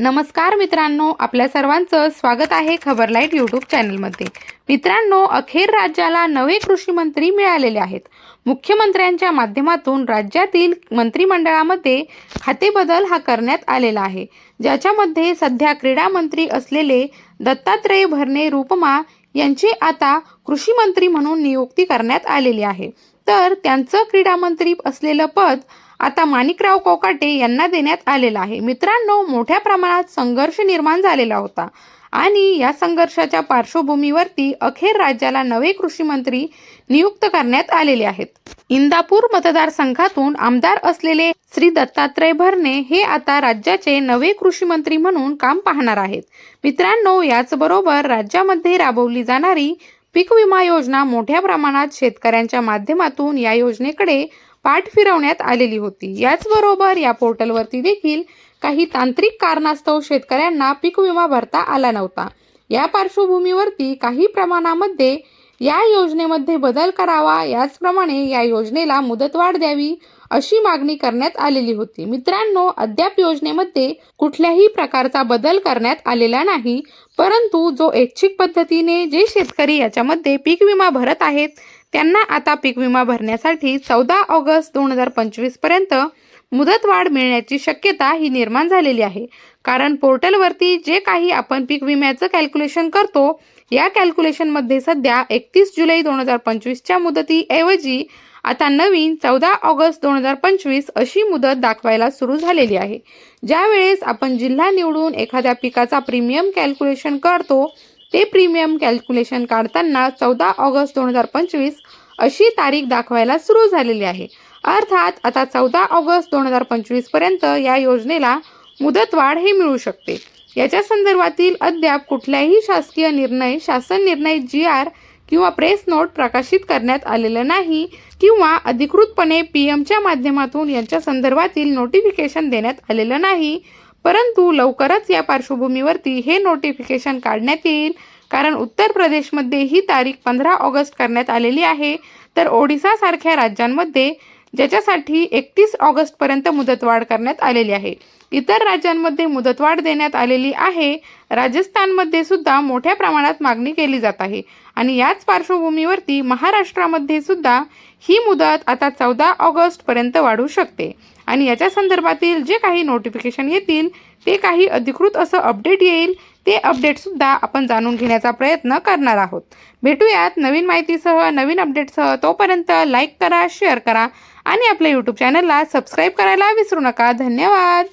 नमस्कार मित्रांनो आपल्या सर्वांचं स्वागत आहे खबरलाईट यूट्यूब चॅनलमध्ये. मित्रांनो अखेर राज्याला नवे कृषी मंत्री मिळालेले आहेत. मुख्यमंत्र्यांच्या माध्यमातून राज्यातील मंत्रिमंडळामध्ये खातेबदल हा करण्यात आलेला आहे. ज्याच्यामध्ये सध्या क्रीडा मंत्री असलेले दत्तात्रय भरणे रूपमा यांची आता कृषी मंत्री म्हणून नियुक्ती करण्यात आलेली आहे. तर त्यांचं क्रीडा मंत्री असलेलं पद आता माणिकराव कोकाटे यांना देण्यात आलेलं आहे. मित्रांनो मोठ्या प्रमाणात संघर्ष निर्माण झालेला होता आणि या संघर्षाच्या पार्श्वभूमीवरती अखेर राज्याला नवे कृषी मंत्री नियुक्त करण्यात आलेले आहेत. इंदापूर मतदारसंघातून आमदार असलेले श्री दत्तात्रय भरणे हे आता राज्याचे नवे कृषी मंत्री म्हणून काम पाहणार आहेत. मित्रांनो याचबरोबर राज्यामध्ये राबवली जाणारी पीक विमा योजना मोठ्या प्रमाणात शेतकऱ्यांच्या माध्यमातून या योजनेकडे पाठ फिरवण्यात आलेली होती. याचबरोबर या पोर्टलवरती देखील काही तांत्रिक कारणास्तव शेतकऱ्यांना पीक विमा भरता आला नव्हता. या पार्श्वभूमीवरती काही प्रमाणामध्ये या योजनेमध्ये बदल करावा याचप्रमाणे या योजनेला मुदतवाढ द्यावी अशी मागणी करण्यात आलेली होती. मित्रांनो अद्याप योजनेमध्ये कुठल्याही प्रकारचा बदल करण्यात आलेला नाही परंतु जो ऐच्छिक पद्धतीने जे शेतकरी याच्यामध्ये पीक विमा भरत आहेत त्यांना आता पीक विमा भरण्यासाठी चौदा ऑगस्ट दोन हजार पंचवीसपर्यंत मुदतवाढ मिळण्याची शक्यता ही निर्माण झालेली आहे. कारण पोर्टलवरती जे काही आपण पीक विम्याचं कॅल्क्युलेशन करतो या कॅल्क्युलेशनमध्ये सध्या एकतीस जुलै दोन हजार पंचवीसच्या मुदतीऐवजी आता नवीन चौदा ऑगस्ट दोन हजार पंचवीस अशी मुदत दाखवायला सुरू झालेली आहे. ज्यावेळेस आपण जिल्हा निवडून एखाद्या पिकाचा प्रीमियम कॅल्क्युलेशन करतो ते प्रीमियम कॅल्क्युलेशन काढताना चौदा ऑगस्ट दोन हजार पंचवीस अशी तारीख दाखवायला सुरू झालेली आहे. अर्थात आता चौदा ऑगस्ट दोन हजार पंचवीसपर्यंत या योजनेला मुदतवाढ ही मिळू शकते. याच्या संदर्भातील अद्याप कुठल्याही शासकीय निर्णय शासन निर्णय जी आर किंवा प्रेस नोट प्रकाशित करण्यात आलेलं नाही किंवा अधिकृतपणे पी एमच्या माध्यमातून यांच्या संदर्भातील नोटिफिकेशन देण्यात आलेलं नाही परंतु लवकरच या पार्श्वभूमीवरती हे नोटिफिकेशन काढण्यात येईल. कारण उत्तर प्रदेशमध्ये ही तारीख पंधरा ऑगस्ट करण्यात आलेली आहे. तर ओडिसासारख्या राज्यांमध्ये ज्याच्यासाठी एकतीस ऑगस्टपर्यंत मुदतवाढ करण्यात आलेली आहे. इतर राज्यांमध्ये मुदतवाढ देण्यात आलेली आहे. राजस्थानमध्ये सुद्धा मोठ्या प्रमाणात मागणी केली जात आहे. आणि याच पार्श्वभूमीवरती महाराष्ट्रामध्ये सुद्धा ही मुदत आता चौदा ऑगस्टपर्यंत वाढू शकते. आणि याच्या संदर्भातील जे काही नोटिफिकेशन येतील ते काही अधिकृत असं अपडेट येईल ते अपडेटसुद्धा आपण जाणून घेण्याचा प्रयत्न करणार आहोत. भेटूयात नवीन माहितीसह नवीन अपडेटसह तोपर्यंत लाईक करा शेअर करा आणि आपल्या यूट्यूब चॅनलला सबस्क्राईब करायला विसरू नका. धन्यवाद!